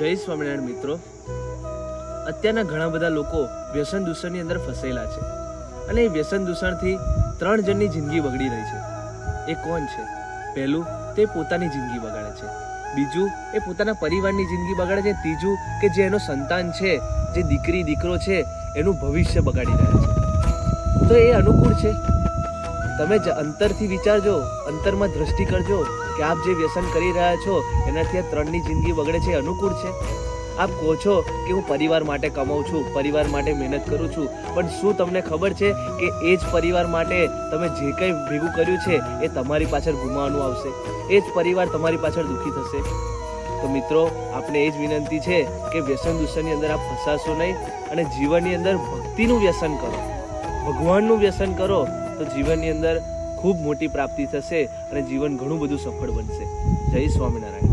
જય સ્વામિનારાયણ મિત્રો. અત્યારના ઘણા બધા લોકો વ્યસન દૂષણની અંદર ફસાયેલા છે અને એ વ્યસન દૂષણથી ત્રણ જણની જિંદગી બગડી રહી છે. એ કોણ છે? પહેલું તે પોતાની જિંદગી બગાડે છે. બીજું એ પોતાના પરિવારની જિંદગી બગાડે છે. ત્રીજું કે જે એનો સંતાન છે, જે દીકરી, દીકરો છે, એનું ભવિષ્ય બગાડી રહ્યા છે. તો એ અનુકૂળ છે? તમે જ અંતરથી વિચારજો, અંતરમાં દ્રષ્ટિ કરજો કે આપ જે વ્યસન કરી રહ્યા છો, એનાથી આ ત્રણની જિંદગી બગડે છે અનુકૂળ છે. આપ કહો છો કે હું પરિવાર માટે કમાઉં છું, પરિવાર માટે મહેનત કરું છું, પણ શું તમને ખબર છે કે એ જ પરિવાર માટે તમે જે કંઈ ભેગું કર્યું છે, એ તમારી પાછળ ગુમાવવાનું આવશે? એ જ પરિવાર તમારી પાછળ દુઃખી થશે? તો મિત્રો આપણે એ જ વિનંતી છે કે વ્યસન દૂષણની અંદર આપ ફસાશો નહીં અને જીવનની અંદર ભક્તિનું વ્યસન કરો. ભગવાનનું વ્યસન કરો તો જીવનની અંદર ખૂબ મોટી પ્રાપ્તિ થશે અને જીવન ઘણું બધું સફળ બનશે. જય સ્વામિનારાયણ.